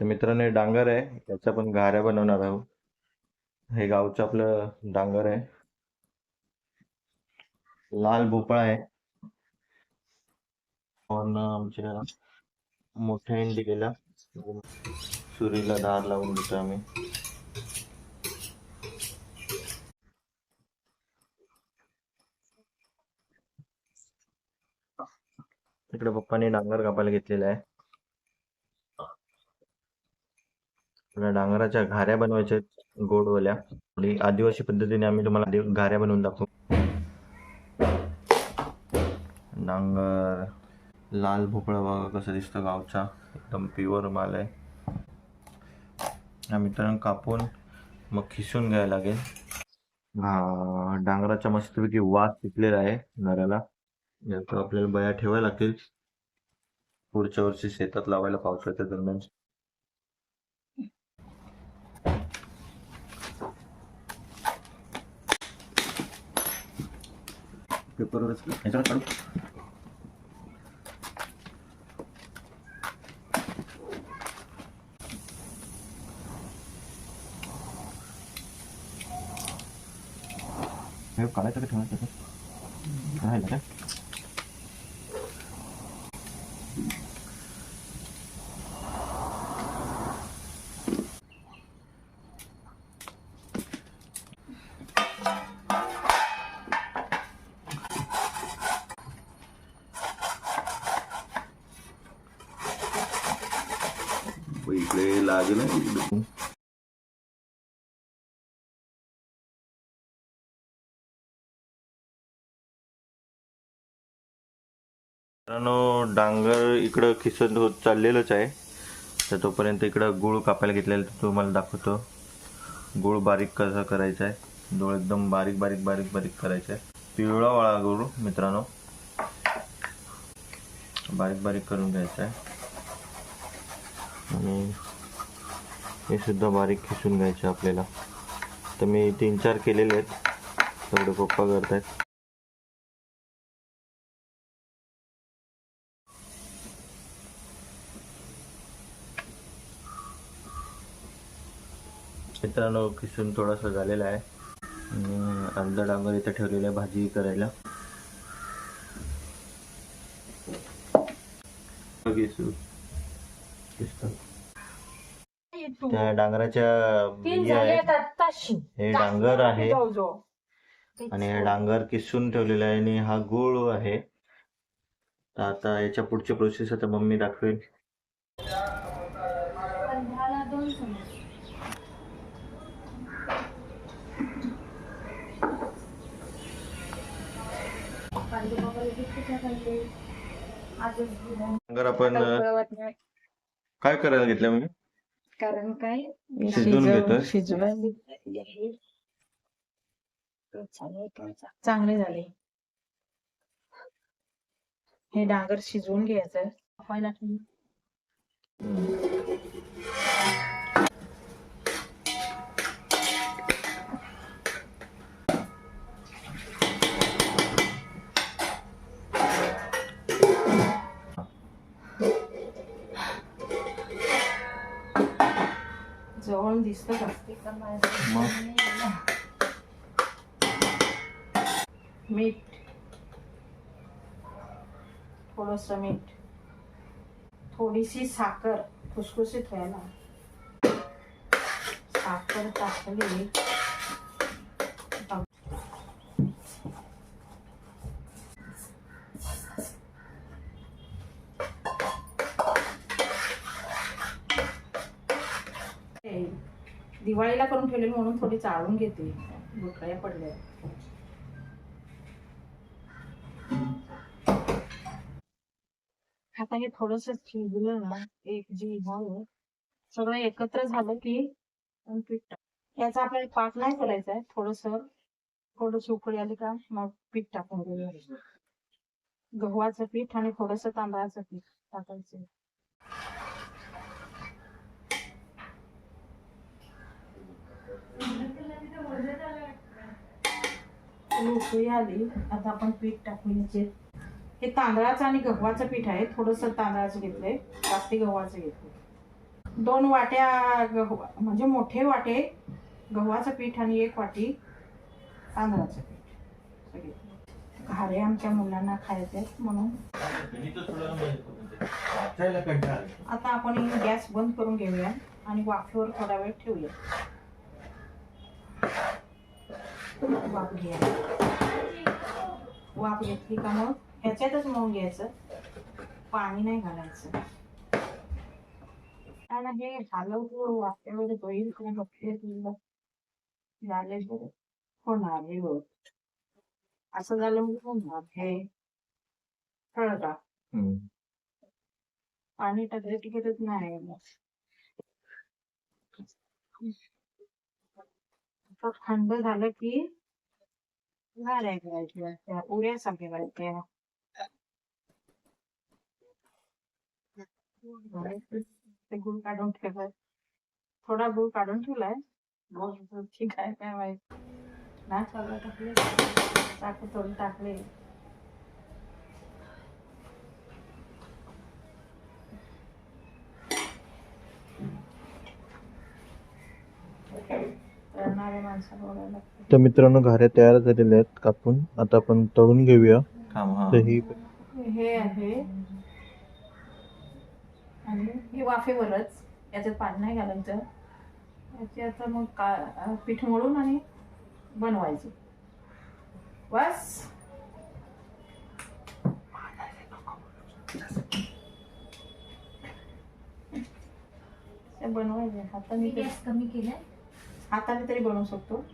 तर मित्रांनो डांगर आहे. त्याच्या पण घाऱ्या बनवणार आहोत. हे गावचं आपलं डांगर आहे. लाल भोपळा आहे. पण आमच्या मोठ्या इंडिकेला सुरीला धार लावून देतो आम्ही. इकडे पप्पाने डांगर कापायला घेतलेला आहे. आपल्याला डांगराच्या घाऱ्या बनवायच्या आहेत, गोडवाल्या. आणि आदिवासी पद्धतीने आम्ही तुम्हाला घाऱ्या बनवून दाखवू. डांगर लाल भोपळा बघा कसं दिसतं गावचा. एकदम प्युअर माल आहे. हा मित्रांनो कापून मग खिसून घ्यायला लागेल. हा डांगराचा मस्तपैकी वास पिकलेला आहे नऱ्याला. याचं आपल्याला बया ठेवायला लागतील. पुढच्या वर्षी शेतात लावायला पावसाच्या दरम्यान. पेपरवरच ह्याच्यावर काढू. हे काढायचं का ठेवायचं? का? राहिलं इकडे लागेल इकडे मित्रांनो डांगर इकडं खिसत होत चाललेलंच आहे. तर तोपर्यंत इकडं गुळ कापायला घेतलेलं तुम्हाला दाखवतो. गुळ बारीक कसा करायचा आहे? गुळ एकदम बारीक बारीक बारीक बारीक करायचा आहे. पिवळा वाळा गुळ मित्रांनो. बारीक बारीक करून घ्यायचा आहे. आणि हे सुद्धा बारीक खिसून घ्यायचे आपल्याला. तर मी तीन चार केलेले आहेत. सगळे पप्पा करतायत. मित्रांनो किसून थोडासा झालेला आहे. अर्धा डांगर इथं ठेवलेला आहे भाजी करायला. किसून त्या डांगराच्या बिया आहेत. हे डांगर आहे. जवळजवळ आणि हे डांगर किसून ठेवलेला आहे आणि हा गुळ आहे. आता याच्या पुढची प्रोसेस आता मम्मी दाखवेल. डांगर आपण काय करायला घेतलं मी कारण काय? शिजवून घेतोय? शिजवायला चांगले झाले. हे डांगर शिजवून घ्यायचं पहिला जवळ दिसत मीठ. थोडस मीठ. थोडीशी साखर खुसखुशीत व्हायला साखर टाकली ते दिवाळीला करून ठेवलेली म्हणून थोडी चाळून घेते. गुठळ्या पडल्या. आता हे थोडस शिजलं ना एक जी झालं सगळं एकत्र झालं की पीठ टाक. याचा आपल्याला पाक नाही करायचा आहे थोडस थोडस उकळी आली का मग पीठ टाकून घेऊया गव्हाचं पीठ आणि थोडस तांदळाचं पीठ टाकायचं. उकळी आली आता आपण पीठ टाकून हे तांदळाचं आणि गव्हाचं पीठ आहे थोडस तांदळाचं घेतलंय जास्ती गव्हाचं घेतलंय. दोन वाट्या गहू म्हणजे मोठे वाटे गव्हाचं पीठ आणि एक वाटी तांदळाचं पीठ. सगळे. घारे आमच्या मुलांना खायचे म्हणून. आता आपण गॅस बंद करून घेऊया आणि वाफेवर थोडा वेळ ठेवूया. वाफ घ्या वाफ घेतली का मग ह्याच्यातच मग घ्यायचं पाणी नाही घालायचं आणि हे हलवतो वाफेमध्ये होईल का बघते तुला झाले होणार हे बघ असं झालं म्हणजे होणार हे कळलं का पाणी टाकायची गरज नाही. आता थंड झालं की गाड्या करायच्या त्या उऱ्यासारख्या करायच्या ते गुळ काढून ठेवाय थोडा गुळ काढून ठेवलाय. ठीक आहे काय माहीत. सगळं टाकले टाकू थोडं टाकले. तर मित्रांनो घाऱ्या तयार झालेल्या आहेत कापून. आता आपण तळून घेऊया. हा. तर ही हे आहे. आणि हे वाफेवरच याच्यात पाणी नाही घालायचं. याच्यात मग का पीठ मळून आणि बनवायचं. बस. ते बनवायचे. हाताने गॅस कमी केलाय. हाताने तरी बनवू शकतो.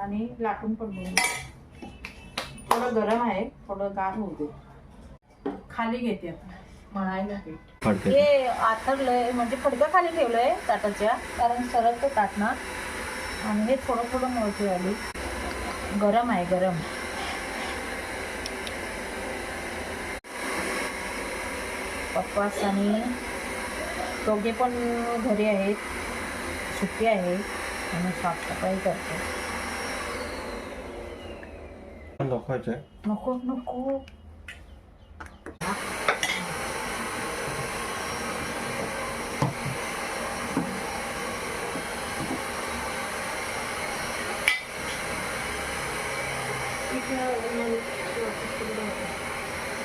आणि लाटून पण बनवू थोडं गरम आहे थोडं गार होऊ दे. खाली घेते आता. मळायला पीठ फडके. हे आथरलंय म्हणजे फडकं खाली ठेवलंय ताटाच्या कारण सरळ तो ताट ना आणि हे थोडं थोडं मळते आली. गरम आहे गरम. पप्पास आणि दोघे पण घरी आहेत. सुट्टी आहे. 楽しかった、大丈夫なんだ、書いてなかなか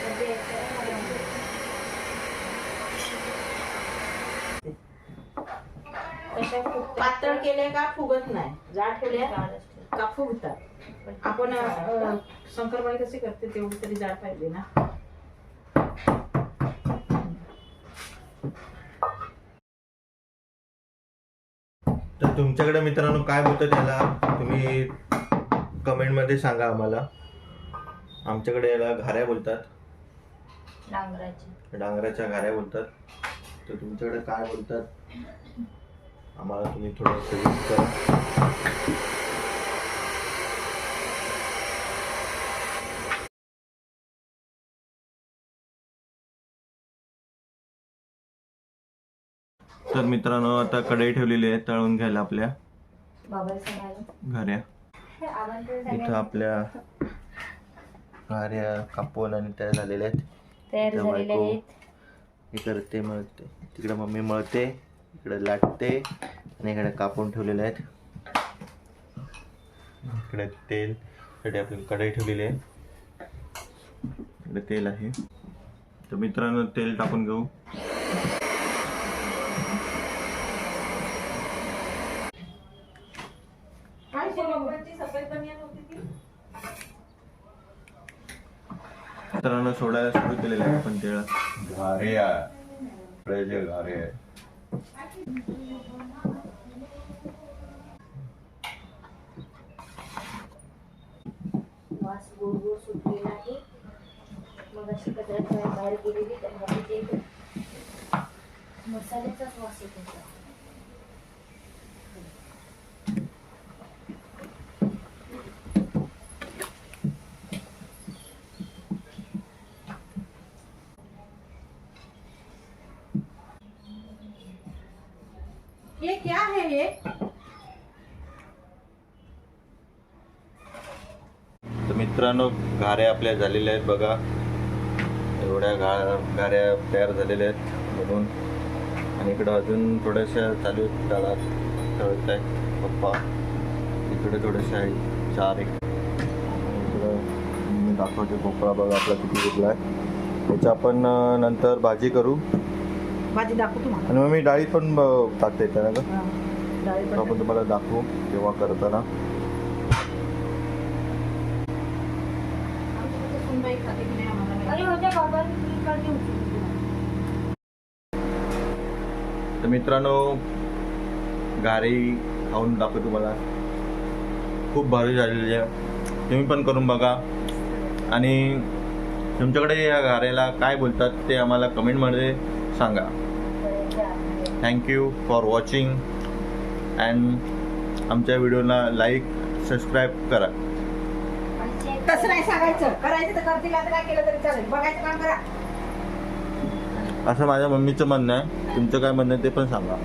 やべえ、それはやべえ。पातळ केले का फुगत नाही. जाड ठेवले का फुगतात आपण अं, शंकरपाळी कशी करते तेवढी तरी जाड पाहिजे ना. तर तुमच्याकडे मित्रांनो काय बोलतं त्याला तुम्ही कमेंटमध्ये सांगा आम्हाला. आमच्याकडे याला घाऱ्या बोलतात. डांगराची डांगराच्या घाऱ्या बोलतात. तर तुमच्याकडे काय बोलतात? आम्हाला तुम्ही थोडं सजेस्ट करा. तर मित्रांनो आता कढई ठेवलेली आहे तळून घ्यायला आपल्या. घाऱ्या. इथं आपल्या घाऱ्या कापून आणि त्या झालेल्या आहेत. तयार हे करते मळते. तिकडे मम्मी मळते. इकडे लाटते आणि इकडे कापून ठेवलेले आहेत. इकडे तेल इकडे आपली कढई ठेवलेली आहे. इकडे तेल आहे. तर मित्रांनो तेल टाकून घेऊ. मित्रांनो सोडायला सुरू केलेलं आहे आपण तेल. घारे आहे घारे आहे वास गोड गोड सुटलेला आहे मग अशी कचऱ्यात बाहेर गेलेली तर ते मसाल्याचाच वास येत क्या है. तर मित्रांनो घाऱ्या आपल्या झालेल्या आहेत बघा. एवढ्या घा घाऱ्या तयार झालेल्या आहेत म्हणून. आणि इकडं अजून थोड्याशा चालू डाळा तळत आहे पप्पा इकडे थोडेसे आहे चार एक. इकडं मी दाखवते भोपळा बघा आपला किती उरला आहे. त्याची आपण नंतर भाजी करू. भाजी दाखवू तुम्हाला. आणि मग मी डाळीत पण टाकता येते ना का. डाळी आपण तुम्हाला दाखवू जेव्हा करताना. तर मित्रांनो गारी खाऊन दाखवतो तुम्हाला. खूप भारी झालेली आहे. तुम्ही पण करून बघा. आणि तुमच्याकडे या गाऱ्याला काय बोलतात ते आम्हाला कमेंटमध्ये सांगा. थँक्यू फॉर वॉचिंग अँड आमच्या व्हिडिओला लाईक सबस्क्राईब करा. तसं नाही सांगायचं. करायचं तर करतील आता काय केलं तरी चालेल. बघायचं काम करा. असं माझ्या मम्मीचं म्हणणं आहे. तुमचं काय म्हणणं आहे ते पण सांगा.